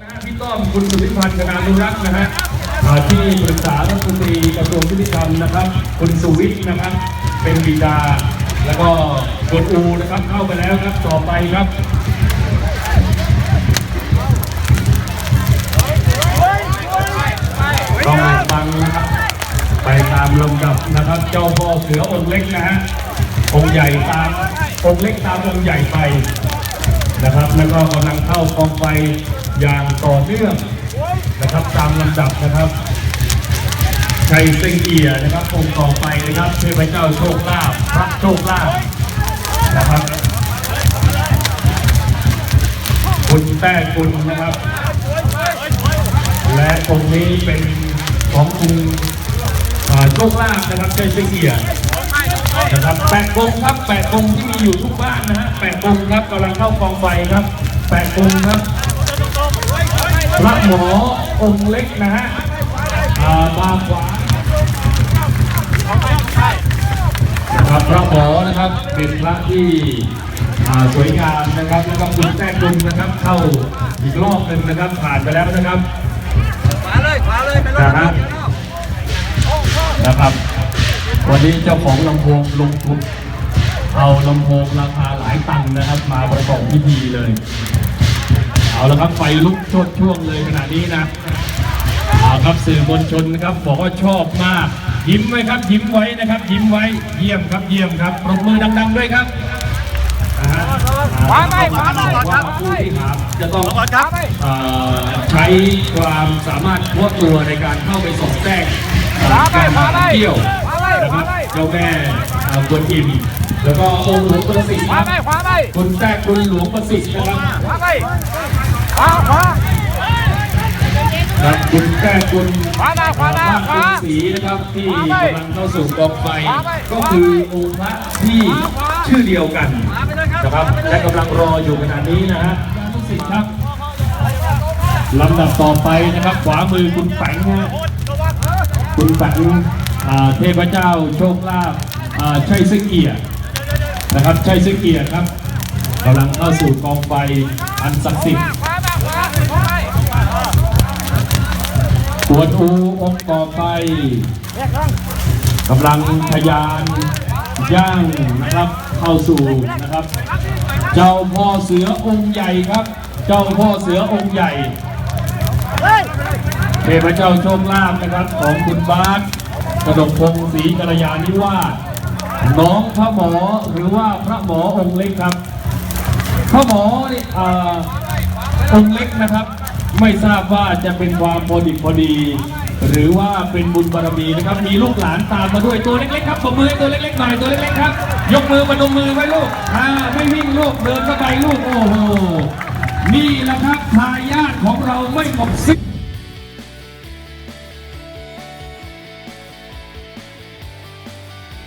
นะฮะพี่ต้อมคุณสุริพันธ์กนานุรักษ์นะฮะอ่าที่ปรึกษารัฐมนตรีกระทรวงยุติธรรมนะครับ คุณสุวิทย์นะครับ เป็นบิดา แล้วก็กดอูนะครับเข้าไปแล้วครับต่อไปครับ ต้องฟังนะครับ ไปตามลำดับนะครับ เจ้าพ่อเสือองค์เล็กนะฮะองค์ใหญ่ตามองค์เล็กตามองค์ใหญ่ไปนะครับ แล้วก็กำลังเข้ากองไฟ อย่างต่อเนื่องนะครับตามลำดับนะครับชัยเซงเกียนะครับองค์ต่อไปนะครับเทพเจ้าโชคลาภพระโชคลาภนะครับคุณแต้กุลนะครับ และองนี้เป็นของคุณโชคลาภนะครับชัยเซงเกียนะครับแปดองครับแปดองที่มีอยู่ทุกบ้านนะฮะแปดองครับกำลังเข้ากองไฟครับแปดองครับ พระหมอองค์เล็กนะฮะอ่ามาขวานะครับพระหมอนะครับเป็นพระที่อ่าสวยงามนะครับแล้วก็คุณแท้กุลนะครับเข้าอีกรอบหนึ่งนะครับผ่านไปแล้วนะครับขวาเลยขวาเลยไปเลยนะฮะนะครับ วันนี้เจ้าของลำโพงลงทุนเอาลำโพงราคาหลายตังค์นะครับ มาประกอบพิธีเลย เอาละครับไฟลุกโชดช่วงเลยขณะนี้นะเอาครับสื่อมวลชนนะครับบอกว่าชอบมาก ยิ้มไว้ครับ ยิ้มไว้นะครับ ยิ้มไว้เยี่ยมครับเยี่ยมครับปรบมือดัง ๆ ด้วยครับนะฮะขวาไปขวาไปบอกว่าผู้ที่ถามจะต้องก่อนครับเอ่อใช้ความสามารถทั่วตัวในการเข้าไปสอดแทรกขวาไปการขวาไปเที่ยว เจ้าแม่กวนอิมแล้วก็องค์หลวงประสิทธิ์ขวาไปขวาไปคุณแท้คุณหลวงประสิทธิ์นะครับขวาไปขวาขวาครับคุณแท้คุณขวามาขวามาขวาคุณศรีนะครับที่กำลังเข้าสู่กองไฟขวาไปก็คือองค์พระที่ชื่อเดียวกันนะครับและกำลังรออยู่ขณะนี้นะฮะทุกสิ่งครับลำดับต่อไปนะครับ ขวามือคุณแฝงคุณแฝง เทพเจ้าโชคลาภชัยซึ่งเกียรตินะครับชัยซึ่งเกียรติครับกำลังเข้าสู่กองไฟอันศักดิ์สิทธิ์ปกวนอูองค์ต่อไปกำลังทยานย่างนะครับเข้าสู่นะครับ เจ้าพ่อเสือองค์ใหญ่ครับ เจ้าพ่อเสือองค์ใหญ่เทพเจ้าโชคลาภนะครับของคุณบาส กระดกพงศ์ศรีกัลยาณิวาสน้องพระหมอหรือว่าพระหมอองค์เล็กครับ พระหมอนี่อ่าองค์เล็กนะครับ ไม่ทราบว่าจะเป็นความพอดิบพอดี หรือว่าเป็นบุญบารมีนะครับ มีลูกหลานตามมาด้วยตัวเล็กๆครับปมมือตัวเล็กๆหน่อยตัวเล็กๆครับ ยกมือมาดมมือไว้ลูกอ่าไม่วิ่งลูกเดินเข้าไปลูกโอ้โหนี่แหละครับทายาทของเราไม่หมดสิ้น